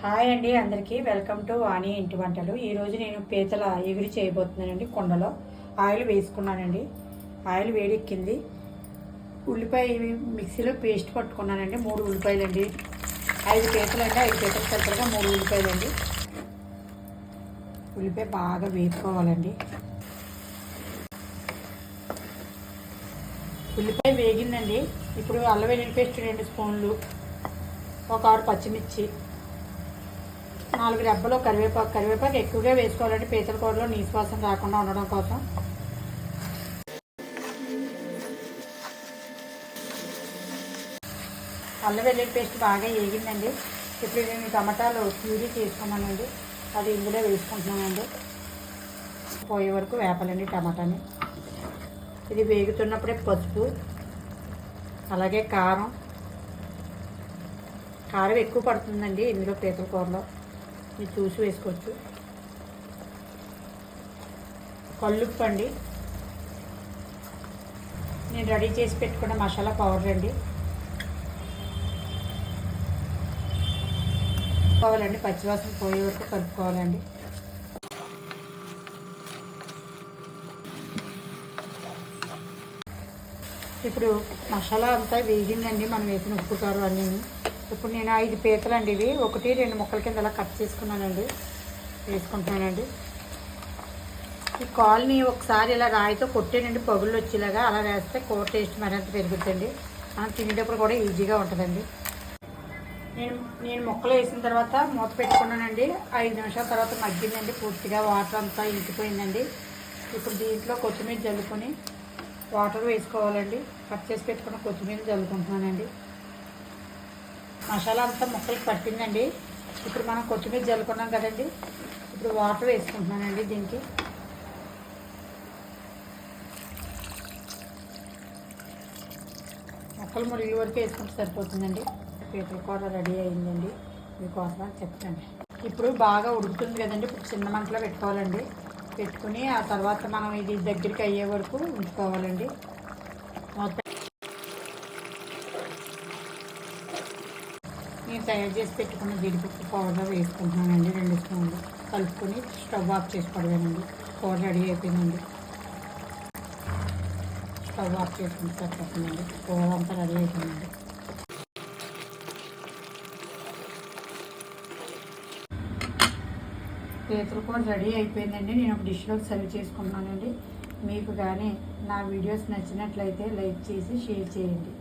Hi అండి అందరికీ. Welcome to వాణి ఇంటి వంటలు. ఈరోజు నేను పీతల ఎగురు చేయబోతున్నానండి కుండలో. ఆయిల్ వేసుకున్నానండి. ఆయిల్ వేడెక్కింది. ఉల్లిపాయ మిక్సీలో పేస్ట్ పట్టుకున్నానండి. మూడు ఉల్లిపాయలు అండి ఐదు పీతలు అండి ఐదు పీతలు దగ్గరగా మూడు ఉల్లిపాయలు అండి ఉల్లిపాయ బాగా వేసుకోవాలండి ఉల్లిపాయ వేగిందండి. ఇప్పుడు అల్లం వెల్లుల్లి పేస్ట్ రెండు స్పూన్లు. ఒక ఆరు పచ్చిమిర్చి. నాలుగు రెబ్బలు కరివేపాకు. కరివేపాకు ఎక్కువగా వేసుకోవాలంటే పీతల కూరలో నీసువాసన రాకుండా ఉండడం కోసం. అల్లం వెల్లుల్లి పేస్ట్ బాగా వేగిందండి. ఇప్పుడు నేను టమాటాలు ప్యూరీ చేసుకున్నానండి అది ఇందులో వేసుకుంటున్నానండి. పోయే వరకు వేపాలండి టమాటాని. ఇది వేగుతున్నప్పుడే పసుపు అలాగే కారం. కారం ఎక్కువ పడుతుందండి ఇందులో పీతల కూరలో. మీరు చూసి వేసుకోవచ్చు. కళ్ళుప్పండి నేను రెడీ చేసి పెట్టుకున్న మసాలా పౌడర్ అండి. కలుపుకోవాలండి పచ్చివాసన పోయే వరకు కలుపుకోవాలండి. ఇప్పుడు మసాలా అంతా వేగిందండి మనం వేసిన ఉప్పు కారం అన్నీ. ఇప్పుడు నేను ఐదు పీతలు అండి ఇవి. ఒకటి రెండు ముక్కల కింద అలా కట్ చేసుకున్నానండి. వేసుకుంటున్నానండి. ఈ కాల్ని ఒకసారి ఇలా రాయితో కొట్టేనండి. పగుళ్ళు వచ్చేలాగా అలా వేస్తే కూర టేస్ట్ మరింత పెరుగుతుందండి మనం తినేటప్పుడు కూడా ఈజీగా ఉంటుందండి. నేను నేను ముక్కలు వేసిన తర్వాత మూత పెట్టుకున్నానండి. ఐదు నిమిషాల తర్వాత మగ్గిందండి. పూర్తిగా వాటర్ అంతా ఇంకిపోయిందండి ఇప్పుడు దీంట్లో కొత్తిమీర జల్లుకొని వాటర్ వేసుకోవాలండి. కట్ చేసి పెట్టుకున్న కొత్తిమీర జల్లుకుంటున్నానండి. మసాలా అంతా ముక్కలకు పట్టిందండి. ఇప్పుడు మనం కొత్తిమీర జల్లుకున్నాం కదండి. ఇప్పుడు వాటర్ వేసుకుంటున్నానండి దీనికి. మొక్కలు మురిగి వరకు వేసుకుంటే సరిపోతుందండి. పీతల కూర రెడీ అయిందండి. మీకోసం చెప్తాను. ఇప్పుడు బాగా ఉడుకుతుంది కదండి. ఇప్పుడు చిన్న మంటలో పెట్టుకోవాలండి. పెట్టుకుని ఆ తర్వాత మనం ఇది దగ్గరికి అయ్యే వరకు ఉంచుకోవాలండి. నేను తయారు చేసి పెట్టుకున్న జీడిపప్పు పౌడర్ వేసుకుంటున్నానండి రెండు స్పూన్లు. కలుపుకొని స్టవ్ ఆఫ్ చేసుకోవడమేనండి పౌడర్ రెడీ అయిపోయిందండి. స్టవ్ ఆఫ్ చేసుకుని సరిపోతుందండి కూర అంతా రెడీ అయిపోయిందండి. పేతులు కూడా రెడీ అయిపోయిందండి. నేను ఒక డిష్లోకి సర్వ్ చేసుకుంటున్నానండి. మీకు కానీ నా వీడియోస్ నచ్చినట్లయితే లైక్ చేసి షేర్ చేయండి.